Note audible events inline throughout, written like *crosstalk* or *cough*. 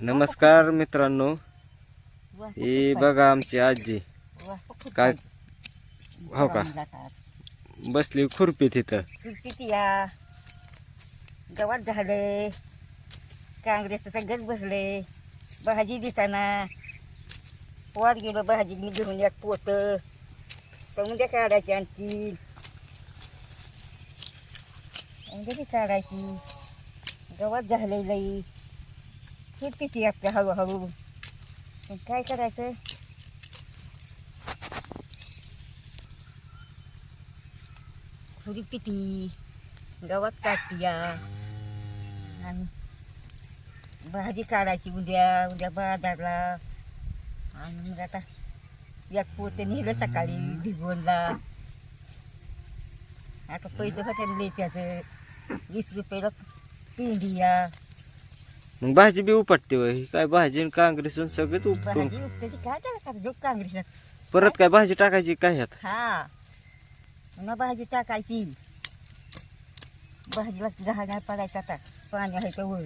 नमस्कार मित्रांनो. ही बघा आमची आजी. काय हो का? बसली खुरपी तिथं. किती या. गवत झाले काँग्रेसचं सगळंच बसले भाजी दिसाना. वाट गेलो भाजी मी घेऊन एक पोत. तर काढायची आणखी. काढायची. गवत झाले लई किती आपल्या हळूहळू. काय करायचं खुरी पिती. गवत काटतीया आणि भाजी काढायची उद्या उद्या बाजारला. आणि मग आता एक पोते नेलं सकाळी भिगवणला. आता पैसे होते त्याचं वीस रुपयाला पिंडिया. मग भाजी बी उपटते होय. ही काय भाजी आणि काँग्रेस आणि सगळेच उपटून. भाजी उपटायची. काय त्याला का जो काँग्रेस परत काय भाजी टाकायची काय ह्यात? हा. पुन्हा भाजी टाकायची. भाजीला दहा नाही पडायचा आता. पाणी आहे तर वर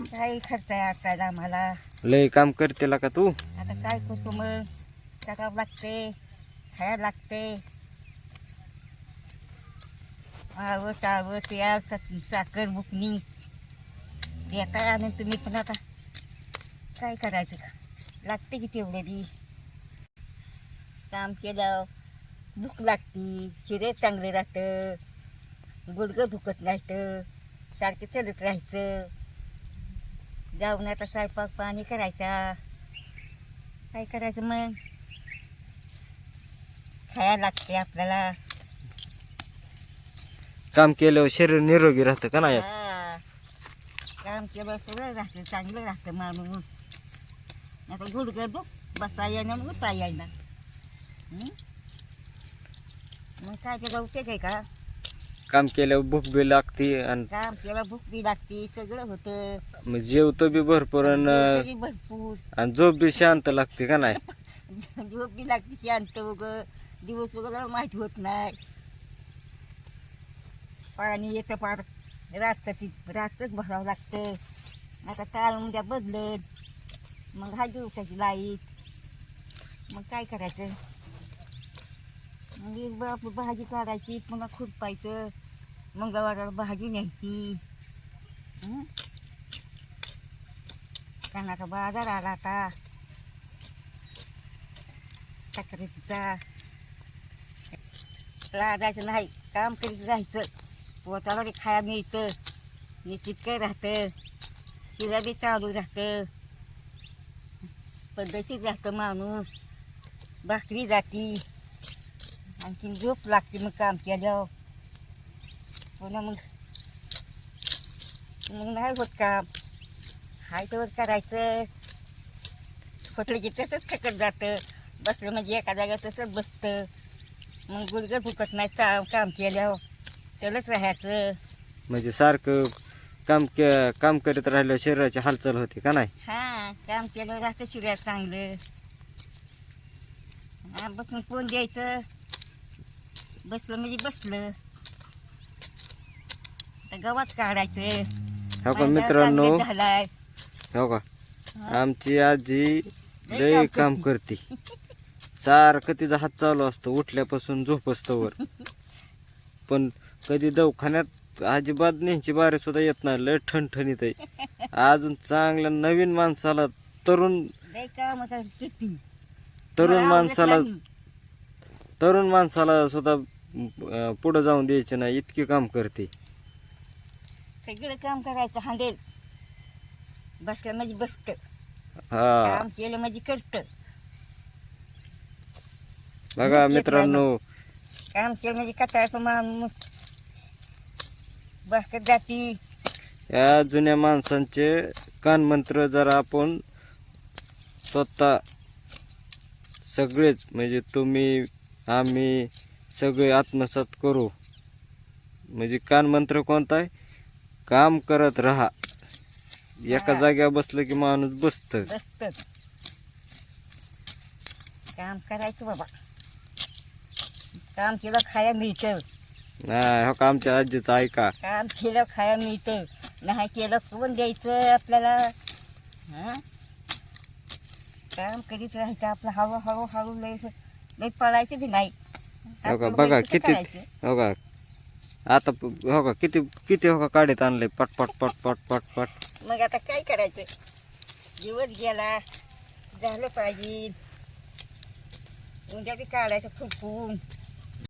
काय खर्च आहे आता आम्हाला? लय काम करते का तू? आता काय करतो मग? टाकावं लागते खायला लागते. आव टावं त्या साखर बुकणी. ते काय आणून तुम्ही पण आता काय करायचं? का लागते की तेवढं बी. काम केलं भूक लागते शिरे चांगले राहतं गुडघं दुखत राहतं सारखं चलत राहायचं. जाऊन आता स्वयंपाक पाणी करायचा. काय करायचं मग? खायला लागते आपल्याला. काम केल्यावर शरीर निरोगी राहतं का नाही? हा. काम केलं सगळं राहतं चांगलं राहतं माणूस. आता गुडघं दुख बसा येणं उठा येईना हं? मग काय त्याचा उपयोग आहे का? काम केल्यावर भूक बी लागते आणि काम केलं भूक बी लागते सगळं होतं. मग जेवतो बी भरपूर आणि तरी भरपूर. आणि झोप बी शांत लागते का नाही? *laughs* झोप बी लागते शांत उग. दिवस वगैरे माहिती होत नाही. पाणी येतं पार रात्रची रात्रच भरावं लागतं. आता काल उद्या बदलत. मग हा दिवसाची लाइट. मग काय करायचं? मग एक बाप भाजी काढायची पुन्हा खुरपायचं. मंगळवाराला भाजी न्यायची. कानाचा बाजार आला आता. तक्रारीचा लागायचं नाही. काम करीत राहायचं पोटाला बी खायला मिळतं. निश्चितकं राहतं. शिरा बी चालू राहतं. पद्धतीत राहतं माणूस. भाकरी जाती. आणखी झोप लागते मग काम केल्यावर. हो पुन्हा मग. मग नाही होत काम. हाय तर करायचं. खोटलं की तसंच थकत जातं. बसलं म्हणजे एका जागा तसंच बसतं. मग गुडघं फुकत नाही चा काम केल्यावर. त्यालाच राहायचं. म्हणजे सारखं काम के काम करीत राहिल्यावर शरीराची हालचाल होते का नाही? हां काम केलं राहतं शिऱ्यात चांगलं. हा बसून कोण द्यायचं? बसलं म्हणजे बसलं. आता गवत काढायचं. हो का मित्रांनो? हो का. आमची आजी लय लय काम काम करते. सारखं तिचा हात चालू असतो उठल्यापासून झोपस्तवर *laughs* पण कधी दवाखान्यात अजिबात न्यायची बारी सुद्धा येत नाही. लय ठणठणीत आहे. अजून चांगल्या नवीन माणसाला तरुण तरुण माणसाला. तरुण माणसाला सुद्धा पुढं जाऊन द्यायचे नाही. इतकी काम करते. सगळं काम करायचं हांडेल. बसलं म्हणजे बसतं. हा. काम केलं म्हणजे करतं. बघा मित्रांनो. काम केलं म्हणजे कटाळाचं जाती. या जुन्या माणसांचे कानमंत्र जरा आपण स्वतः सगळेच म्हणजे तुम्ही आम्ही सगळे आत्मसात करू. म्हणजे कानमंत्र कोणता आहे? काम करत राहा. एका. जाग्यावर बसलं की माणूस बसतं बसत काम करायचं बाबा. काम केलं खाया मिळतं नाही हो का आमच्या आजीचं ऐका. काम केलं खाया मिळतं. नाही केलं कोण द्यायचं आपल्याला? हां? काम करीत राहायचं आपलं हळू हळू हळू लय लय पळायचं बी नाही. हो का आपलं बघा किती करायचं. हो का. आता प- हो का किती किती हो का काढीत आणलंय? पट पट पट पट पट पट. मग आता काय करायचं? दिवस गेला झालं पाहिजे. उद्या बी काढायचं फुकून.